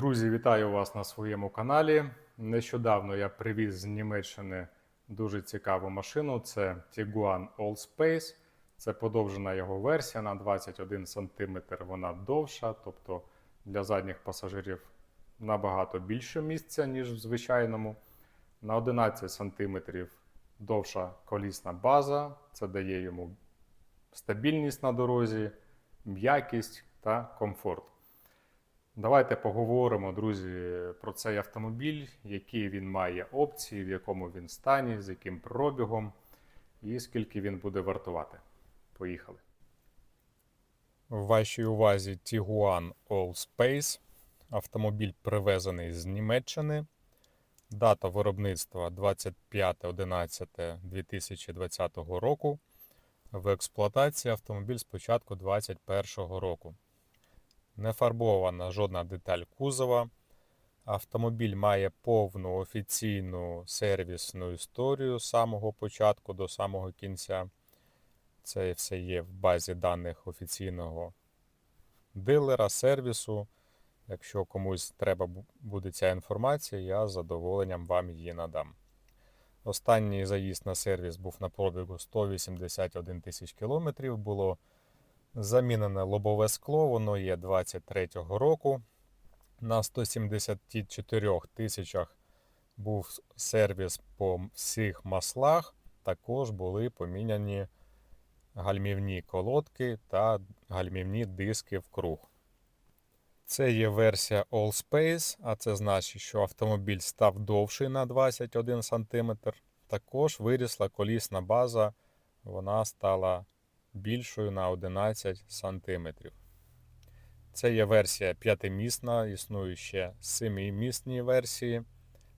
Друзі, вітаю вас на своєму каналі. Нещодавно я привіз з Німеччини дуже цікаву машину. Це Tiguan Allspace. Це подовжена його версія на 21 см. Вона довша, тобто для задніх пасажирів набагато більше місця, ніж в звичайному. На 11 см довша колісна база. Це дає йому стабільність на дорозі, м'якість та комфорт. Давайте поговоримо, друзі, про цей автомобіль, які він має опції, в якому він стані, з яким пробігом і скільки він буде вартувати. Поїхали. В вашій увазі Tiguan Allspace. Автомобіль привезений з Німеччини. Дата виробництва 25.11.2020 року. В експлуатації автомобіль з початку 2021 року. Не фарбована жодна деталь кузова. Автомобіль має повну офіційну сервісну історію з самого початку до самого кінця. Це все є в базі даних офіційного дилера, сервісу. Якщо комусь треба буде ця інформація, я з задоволенням вам її надам. Останній заїзд на сервіс був на пробігу 181 тисяч кілометрів. Було замінене лобове скло, воно є 23-го року. На 174 тисячах був сервіс по всіх маслах. Також були поміняні гальмівні колодки та гальмівні диски в круг. Це є версія Allspace, а це значить, що автомобіль став довший на 21 см. Також вирісла колісна база, вона стала більшою на 11 см. Це є версія п'ятимісна, існує ще семимісні версії.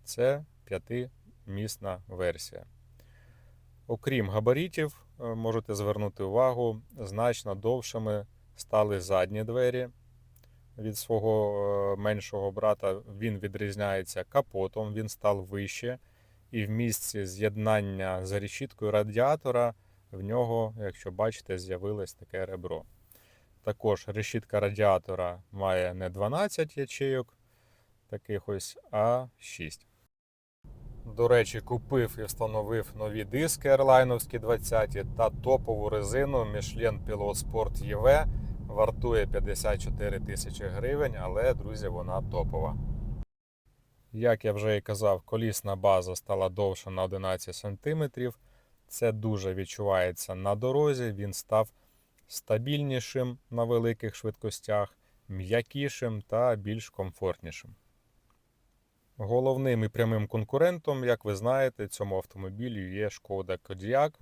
Це п'ятимісна версія. Окрім габаритів, е, можете звернути увагу, значно довшими стали задні двері від свого е, меншого брата. Він відрізняється капотом, він став вище. І в місці з'єднання з решіткою радіатора в нього, якщо бачите, з'явилось таке ребро. Також решітка радіатора має не 12 ячейок, таких ось, а 6. До речі, купив і встановив нові диски ерлайновські 20 та топову резину Michelin Pilot Sport EV. Вартує 54 тисячі гривень, але, друзі, вона топова. Як я вже і казав, колісна база стала довша на 11 см. Це дуже відчувається на дорозі. Він став стабільнішим на великих швидкостях, м'якішим та більш комфортнішим. Головним і прямим конкурентом, як ви знаєте, цьому автомобілю є Шкода Kodiaq.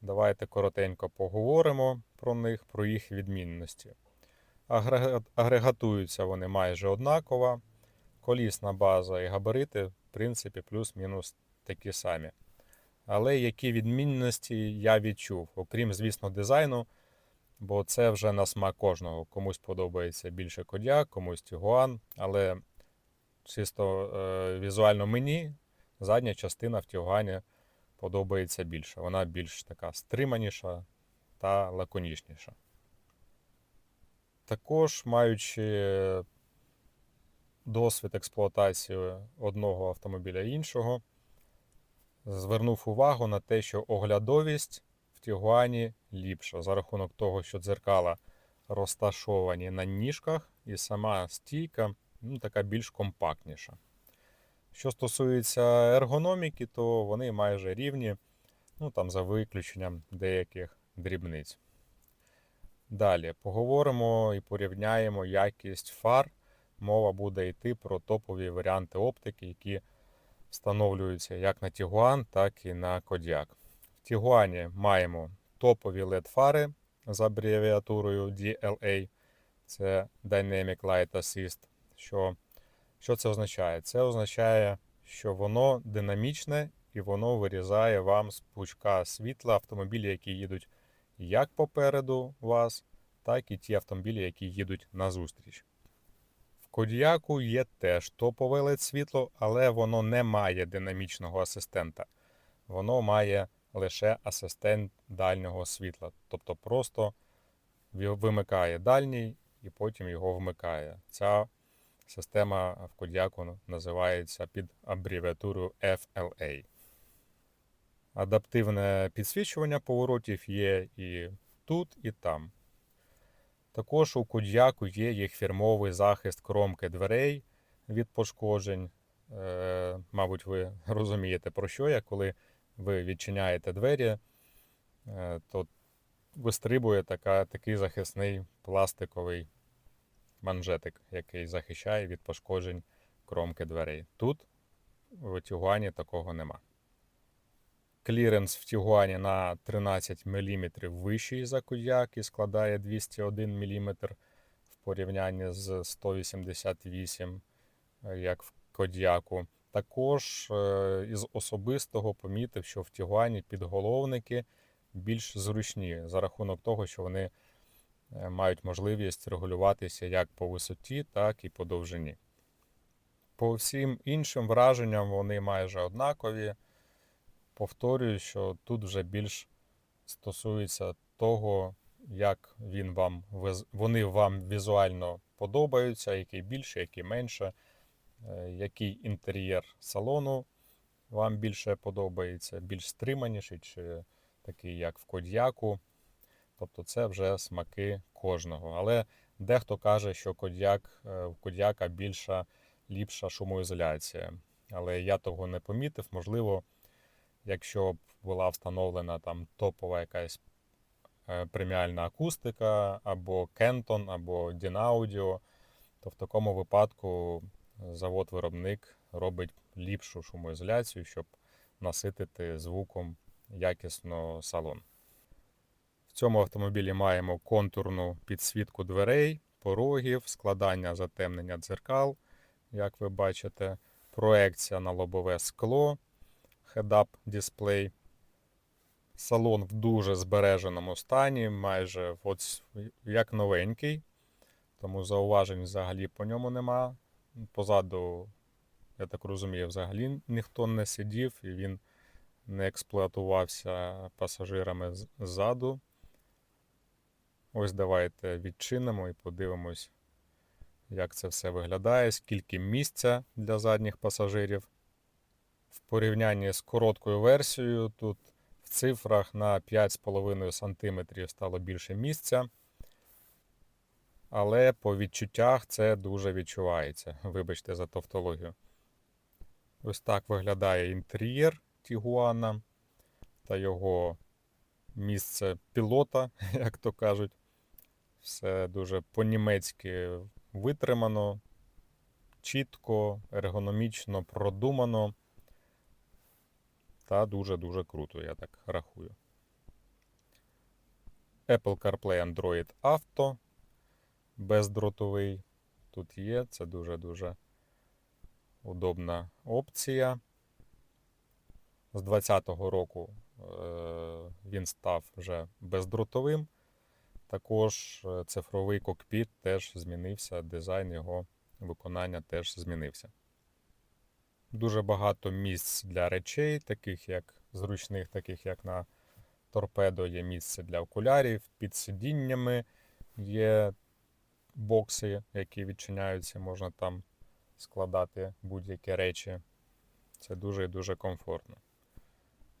Давайте коротенько поговоримо про них, про їх відмінності. Агрегатуються вони майже однаково. Колісна база і габарити, в принципі, плюс-мінус такі самі. Але які відмінності я відчув, окрім, звісно, дизайну, бо це вже на смак кожного. Комусь подобається більше Kodiaq, комусь Tiguan, але чисто е, візуально мені задня частина в Тігуані подобається більше. Вона більш така стриманіша та лаконічніша. Також, маючи досвід експлуатації одного автомобіля іншого, звернув увагу на те, що оглядовість в Тігуані ліпша за рахунок того, що дзеркала розташовані на ніжках, і сама стійка ну, така більш компактніша. Що стосується ергономіки, то вони майже рівні, ну там за виключенням деяких дрібниць. Далі поговоримо і порівняємо якість фар. Мова буде йти про топові варіанти оптики, які встановлюються як на Tiguan, так і на Kodiaq. В Tiguan маємо топові LED-фари з абревіатурою DLA. Це Dynamic Light Assist. Що, що це означає? Це означає, що воно динамічне і воно вирізає вам з пучка світла автомобілі, які їдуть як попереду вас, так і ті автомобілі, які їдуть назустріч. Кодіаку є теж топове LED світло, але воно не має динамічного асистента. Воно має лише асистент дальнього світла. Тобто просто вимикає дальній і потім його вмикає. Ця Система в Кодяку називається під абревіатурою FLA. Адаптивне підсвічування поворотів є і тут, і там. Також у Кодяку є їх фірмовий захист кромки дверей від пошкоджень. Е, мабуть, ви розумієте, про що я, коли ви відчиняєте двері, е, то вистрибує така, такий захисний пластиковий манжетик, який захищає від пошкоджень кромки дверей. Тут в Тігуані такого нема. Кліренс в Тігуані на 13 мм вищий за Кодяк і складає 201 мм в порівнянні з 188 як в Кодяку. Також е, із особистого помітив, що в Тігуані підголовники більш зручні за рахунок того, що вони е, мають можливість регулюватися як по висоті, так і по довжині. По всім іншим враженням вони майже однакові. Повторюю, що тут вже більш стосується того, як він вам, вони вам візуально подобаються, який більше, який менше, е, який інтер'єр салону вам більше подобається, більш стриманіший, чи такий, як в Кодяку. Тобто це вже смаки кожного. Але дехто каже, що Кодяк, е, в Кодяка більша, ліпша шумоізоляція. Але я того не помітив. Можливо, якщо б була встановлена там топова якась е, преміальна акустика, або Kenton, або Dynaudio, то в такому випадку завод-виробник робить ліпшу шумоізоляцію, щоб наситити звуком якісно салон. В цьому автомобілі маємо контурну підсвітку дверей, порогів, складання затемнення дзеркал, як ви бачите, проекція на лобове скло, head-up дисплей. Салон в дуже збереженому стані, майже от як новенький, тому зауважень взагалі по ньому нема. Позаду, я так розумію, взагалі ніхто не сидів і він не експлуатувався пасажирами ззаду. Ось давайте відчинимо і подивимось, як це все виглядає, скільки місця для задніх пасажирів. В порівнянні з короткою версією, тут в цифрах на 5,5 см стало більше місця. Але по відчуттях це дуже відчувається. Вибачте за тавтологію. Ось так виглядає інтер'єр Тігуана та його місце пілота, як то кажуть. Все дуже по-німецьки витримано, чітко, ергономічно продумано. Та дуже-дуже круто, я так рахую. Apple CarPlay Android Auto бездротовий. Тут є, це дуже-дуже удобна опція. З 2020 року е, він став вже бездротовим. Також е, цифровий кокпіт теж змінився, дизайн його виконання теж змінився. Дуже багато місць для речей, таких як зручних, таких як на торпедо, є місце для окулярів, під сидіннями є бокси, які відчиняються, можна там складати будь-які речі. Це дуже і дуже комфортно.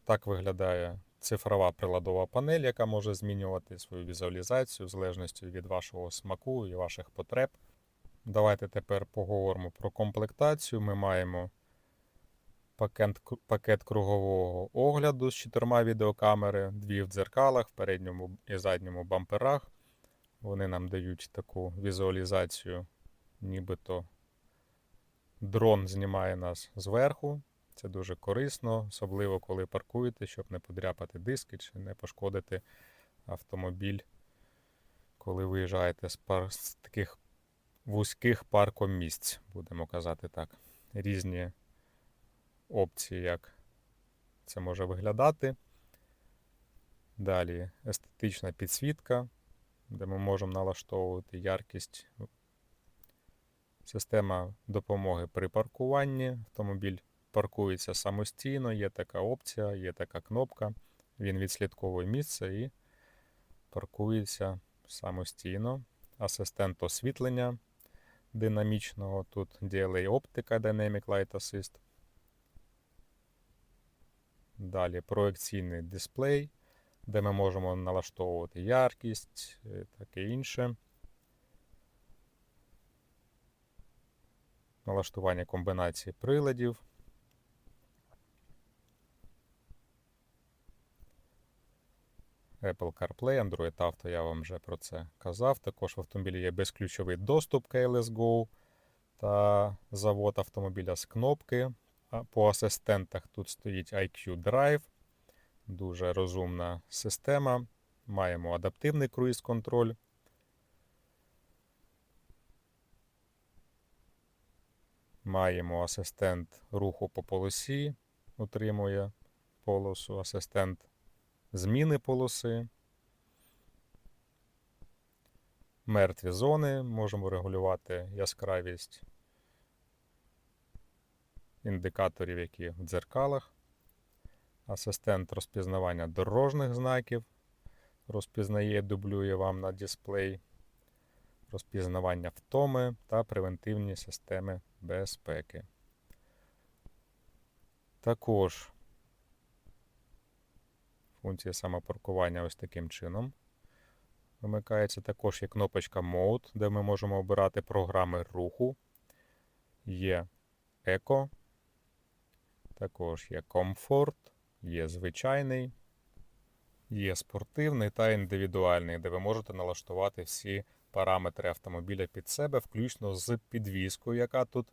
Так виглядає цифрова приладова панель, яка може змінювати свою візуалізацію в залежності від вашого смаку і ваших потреб. Давайте тепер поговоримо про комплектацію. Ми маємо пакет, пакет кругового огляду з чотирма відеокамери, дві в дзеркалах, в передньому і задньому бамперах. Вони нам дають таку візуалізацію, нібито дрон знімає нас зверху. Це дуже корисно, особливо коли паркуєте, щоб не подряпати диски чи не пошкодити автомобіль, коли виїжджаєте з, пар... з таких вузьких паркомісць, будемо казати так. Різні опції, як це може виглядати. Далі естетична підсвітка, де ми можемо налаштовувати яркість. Система допомоги при паркуванні. Автомобіль паркується самостійно, є така опція, є така кнопка. Він відслідковує місце і паркується самостійно. Асистент освітлення динамічного. Тут DLA оптика Dynamic Light Assist. Далі проекційний дисплей, де ми можемо налаштовувати яркість, е, таке інше. Налаштування комбінації приладів. Apple CarPlay, Android Auto, я вам вже про це казав. Також в автомобілі є безключовий доступ Keyless Go та завод автомобіля з кнопки. По асистентах тут стоїть IQ Drive, дуже розумна система. Маємо адаптивний круїз-контроль. Маємо асистент руху по полосі, утримує полосу, асистент зміни полоси. Мертві зони. Можемо регулювати яскравість індикаторів, які в дзеркалах. Асистент розпізнавання дорожніх знаків. Розпізнає, дублює вам на дисплей. Розпізнавання втоми та превентивні системи безпеки. Також функція самопаркування ось таким чином. Вимикається також є кнопочка Mode, де ми можемо обирати програми руху. Є Eco, також є Comfort, є звичайний, є спортивний та індивідуальний, де ви можете налаштувати всі параметри автомобіля під себе, включно з підвіскою, яка тут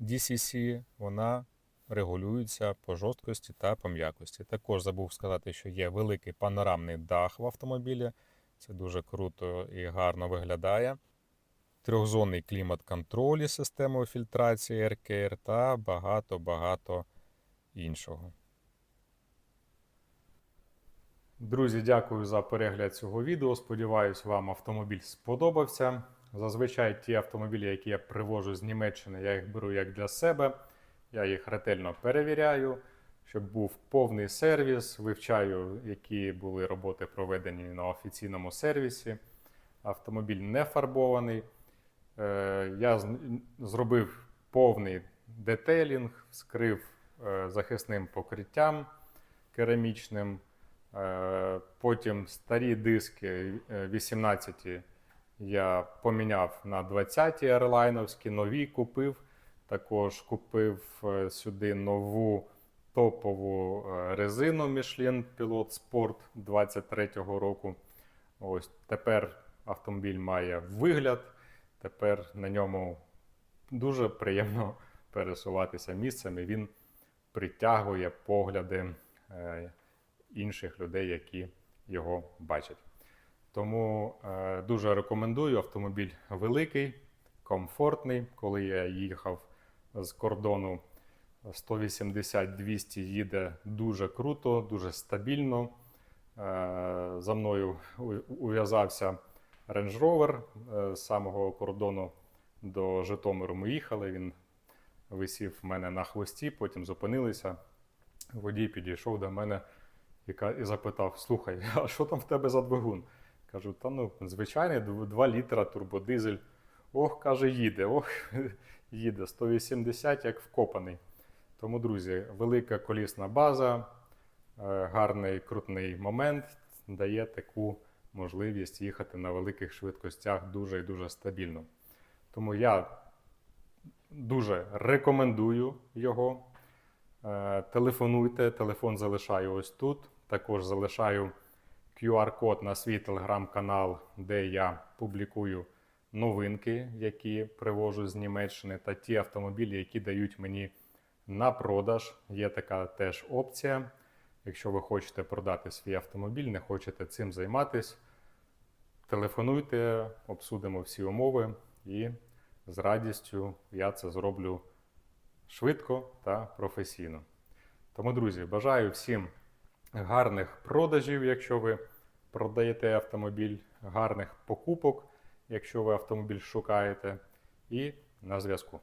DCC, вона регулюється по жорсткості та по м'якості. Також забув сказати, що є великий панорамний дах в автомобілі. Це дуже круто і гарно виглядає. Трьохзонний клімат-контроль із системою фільтрації AirCare та багато-багато іншого. Друзі, дякую за перегляд цього відео. Сподіваюсь, вам автомобіль сподобався. Зазвичай ті автомобілі, які я привожу з Німеччини, я їх беру як для себе. Я їх ретельно перевіряю, щоб був повний сервіс, вивчаю, які були роботи проведені на офіційному сервісі. Автомобіль не фарбований. Е, Я зробив повний детейлінг, скрив е, захисним покриттям керамічним. Е, Потім старі диски е, 18 я поміняв на 20 ерлайновські, нові купив. Також купив е, сюди нову топову е, резину Michelin Pilot Sport 23-го року. Ось тепер автомобіль має вигляд. Тепер на ньому дуже приємно пересуватися місцями. Він притягує погляди е, інших людей, які його бачать. Тому е, дуже рекомендую автомобіль великий, комфортний. Коли я їхав з кордону 180-200 їде дуже круто, дуже стабільно. Е, За мною ув'язався Range Rover з самого кордону до Житомиру. Ми їхали. Він висів в мене на хвості, потім зупинилися. Водій підійшов до мене і запитав: Слухай, а що там в тебе за двигун? Кажу, та ну, звичайний 2 літра турбодизель. Ох, каже, їде, ох, їде 180, як вкопаний. Тому, друзі, велика колісна база, е, гарний крутний момент дає таку можливість їхати на великих швидкостях дуже і дуже стабільно. Тому я дуже рекомендую його. Е, Телефонуйте, телефон залишаю ось тут. Також залишаю QR-код на свій телеграм-канал, де я публікую новинки, які привожу з Німеччини, та ті автомобілі, які дають мені на продаж. Є така теж опція. Якщо ви хочете продати свій автомобіль, не хочете цим займатися, телефонуйте, обсудимо всі умови, і з радістю я це зроблю швидко та професійно. Тому, друзі, бажаю всім гарних продажів, якщо ви продаєте автомобіль, гарних покупок, якщо ви автомобіль шукаєте, і на зв'язку.